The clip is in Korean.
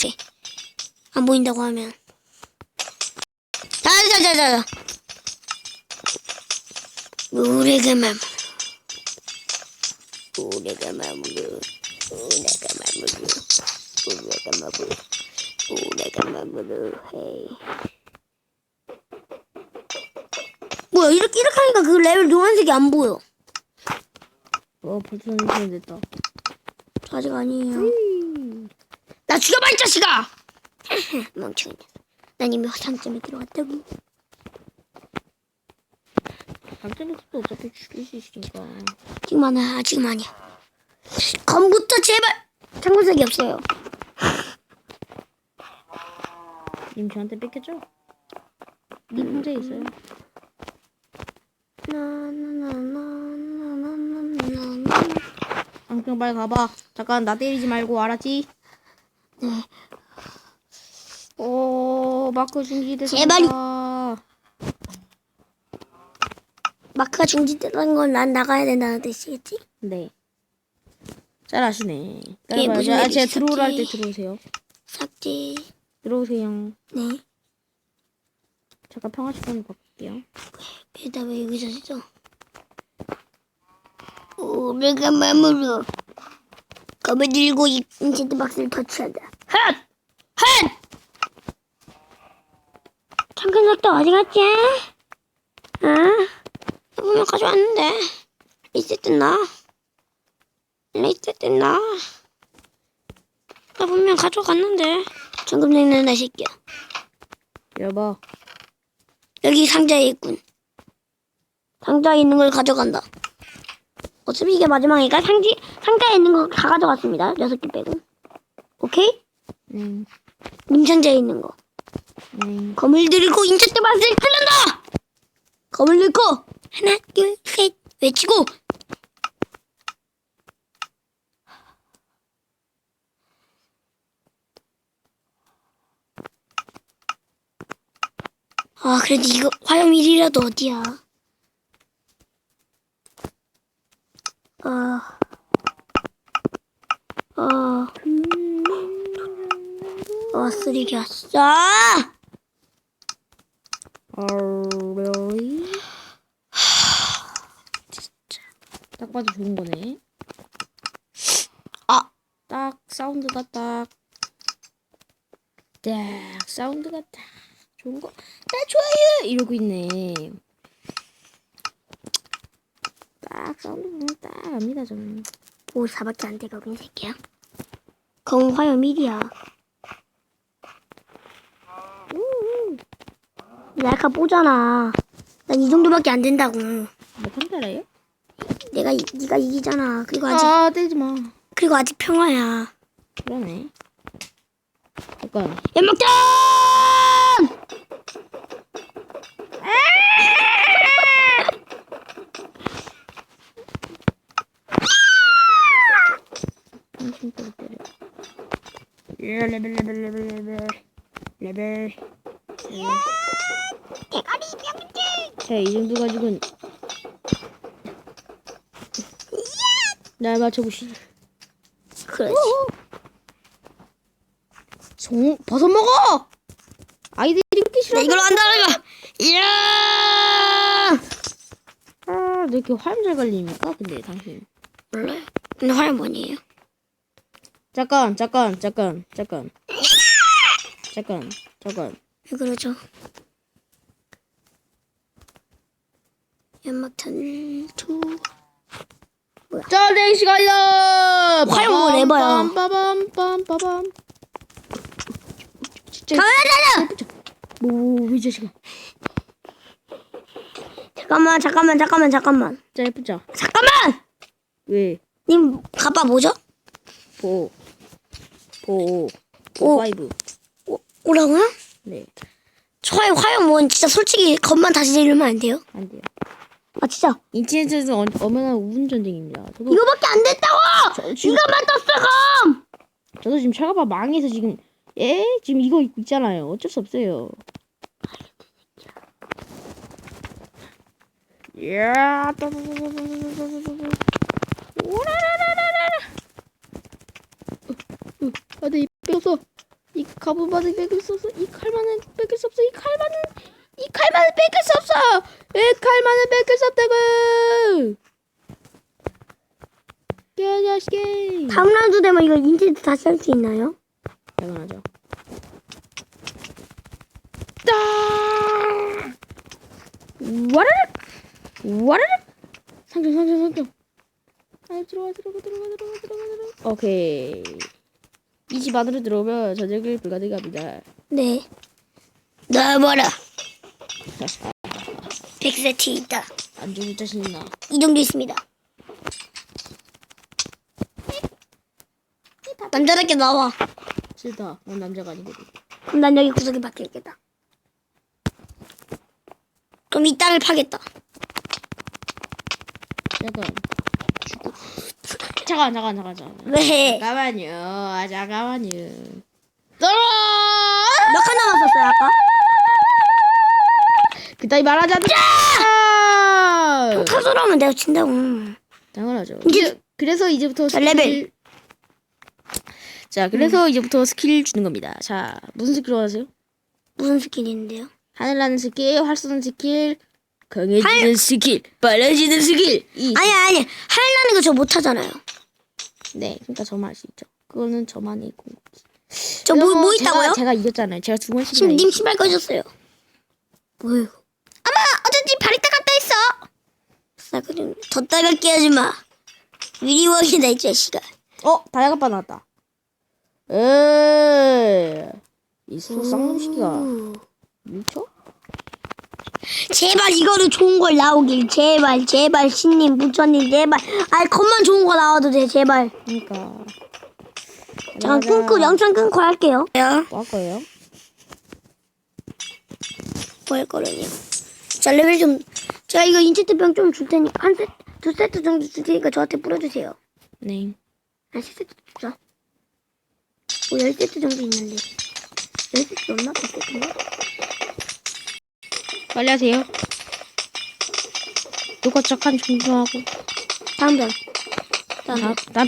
쟤. 안 보인다고 하면. 자자자자. 우리가 마무르. 우리가 마무르. 우리가 마무르. 우리가 마무르. 우리가 마무르. 헤이. 뭐야 이렇게 이렇게 하니까 그 레벨 노란색이 안 보여. 어 벌써 시간 됐다. 저 아직 아니에요. 나 죽여봐 이 자식아! 멍청이 녀석. 난 이미 상점에 들어갔다고. 강점에서도 어차피 죽일 수 있으니까. 지금 아니야 지금 아니야. 검부터 제발. 창문색이 없어요. 님 저한테 뺏겼죠? 님 혼자 있어요. 나나나나나나나나. 앙평 빨리 가봐. 잠깐 나 때리지 말고 알았지? 네. 오 마크 중지됐어. 제발. 마크가 중지되는 건 난 나가야 된다는 뜻이겠지? 네. 잘하시네. 이게 무슨 아, 일이 제가 들어오라 할 때 있었지? 들어오세요. 삭제. 들어오세요. 네. 잠깐 평화 시간을 바꿀게요. 일단 왜 여기서 있어? 오메가 마무르. 검을 들고 이 인챈트 박스를 터치한다. 핫! 핫! 잠깐 너또 어디 갔지? 아? 나 분명 가져왔는데. 리셋 됐나? 리셋 됐나? 나 분명 가져갔는데. 내는 나 새끼야. 여봐. 여기 상자에 있군. 상자에 있는 걸 가져간다. 어차피 이게 마지막이니까 상지, 상자에 있는 거 다 가져갔습니다. 여섯 개 빼고. 오케이? 네. 님상자에 있는 거. 네. 검을 들고 인체트 맛을 뚫는다! 검을 들고 하나, 둘, 셋 외치고 아 그래도 이거 화염 1이라도 어디야 아 아, 아, 쓰레기 왔어. Oh, really? 딱 봐도 좋은 거네. 아, 딱 사운드가 딱. 딱 사운드가 딱 좋은 거. 딱 좋아요 이러고 있네. 딱 사운드 보면 딱 압니다 저는. 54밖에 안 되거든, 이 새끼야. 검 화염 1이야. 나 아까 보잖아. 난 이 정도밖에 안 된다고. 뭐 판다라요? 내가, 이, 네가 이기잖아. 그리고 아직, 아 때리지 마. 그리고 아직 평화야. 그러네. 잠깐. 연막탄! 당신 때려 때려. 예, 레벨 레벨 레벨 레벨 레벨. 대가리! 자, 이 정도 가지고는 날 맞춰보시죠. 그렇지. 송 버섯 먹어. 아이들이 그렇게 싫어. 나 이걸로 한다, 이거! 이야! 아, 너 이렇게 화염 잘 걸립니까? 근데 당신. 몰라요. 근데 화염 뭐니에요? 잠깐, 잠깐, 잠깐, 잠깐. 잠깐, 잠깐. 왜 그러죠? 연막탄 투 자, 내 시간이다. 화염 뭐 내봐요. 빠밤, 빠밤, 빠밤. 진짜. 가만히 뭐, 이 자식아. 잠깐만 잠깐만 잠깐만 잠깐만 자, 예쁘자. 잠깐만 왜? 님 가빠 뭐죠? 보. 보. 오. 보 파이브. 오, 오라고요? 네, 저의 화염 원 진짜 솔직히 겁만 다시 지르면 안 돼요? 안 돼요. 아 진짜 인터넷에서 어, 얼마나 우분 전쟁입니다. 저도 이거밖에 안 됐다고! 저, 지금, 이거만 떴어 검! 저도 지금 차가봐 망해서 지금 예 지금 이거 있잖아요. 어쩔 수 없어요. 야, 오라라라라라. 어, 어, 아, 내입 뺏었어. 이 갑옷만은 뺏길 수 없어. 이 칼만은 뺏길 수 없어. 이 칼만은 이 칼만은 뺏길 수 없어. 이 칼만은 뺏길 수 없다고. 개자식이. 다음 라운드 되면 이거 인체트 다시 할 수 있나요? 당연하죠. 따. 와라락. 와라락. 상점 상점 상점. 아 들어가 들어가 들어가 들어가 들어가 들어가. 오케이. 이 집 안으로 들어오면 저녁을 불가능합니다. 네. 나와봐라. 100세트 있다. 안 죽을 자신 있나? 이 정도 있습니다. 남자답게 나와. 싫다. 난 남자가 아니거든. 그럼 난 여기 구석에 박혀있겠다. 그럼 이 땅을 파겠다. 약간 죽고. 잠깐 잠깐 잠깐 잠깐. 왜? 잠깐만요. 아, 잠깐만요. 떨어. 몇 칸 남았었어요, 아까? 그따위 말하지 않자. 타소로 하면 내가 진다고. 당연하죠. 이제- 그래서 이제부터 자, 스킬... 레벨. 자, 그래서 이제부터 스킬 주는 겁니다. 자, 무슨 스킬 원하세요? 무슨 스킬이 있는데요? 하늘나는 스킬, 활 쏘는 스킬, 강해지는 스킬, 빨라지는 스킬. 이 아니, 아니. 하려는 거 저 못하잖아요. 네, 그러니까 저만 할 수 있죠. 그거는 저만의 공격기. 저 뭐, 뭐 있다고요? 제가 이겼잖아요. 제가 두 번씩. 지금 님 신발 꺼졌어요. 뭐예요? 어쩐지 발이 따갑다 했어. 싸그림 더 따갑게 하지 마. 위리워기다 이 자식아. 어, 다이아가 나왔다. 에이, 이 소- 쌍놈시키가 오. 미쳐? 제발 이거로 좋은 걸 나오길 제발 제발 신님 부처님 제발 아이 겉만 좋은 거 나와도 돼 제발 그러니까. 잠깐 끊고 영상 끊고 할게요 야, 뭐할 거예요? 뭐할 거라니요 자 레벨 좀 제가 이거 인체트병 좀 줄 테니 한 세트 두 세트 정도 줄 테니까 저한테 뿌려주세요 네. 한 세 세트 줘. 뭐열 세트 정도 있는데 열 세트 넘나? 백 세트인가? 빨리 하세요. 누가 착한 중중하고. 다음 번 다음 번 나,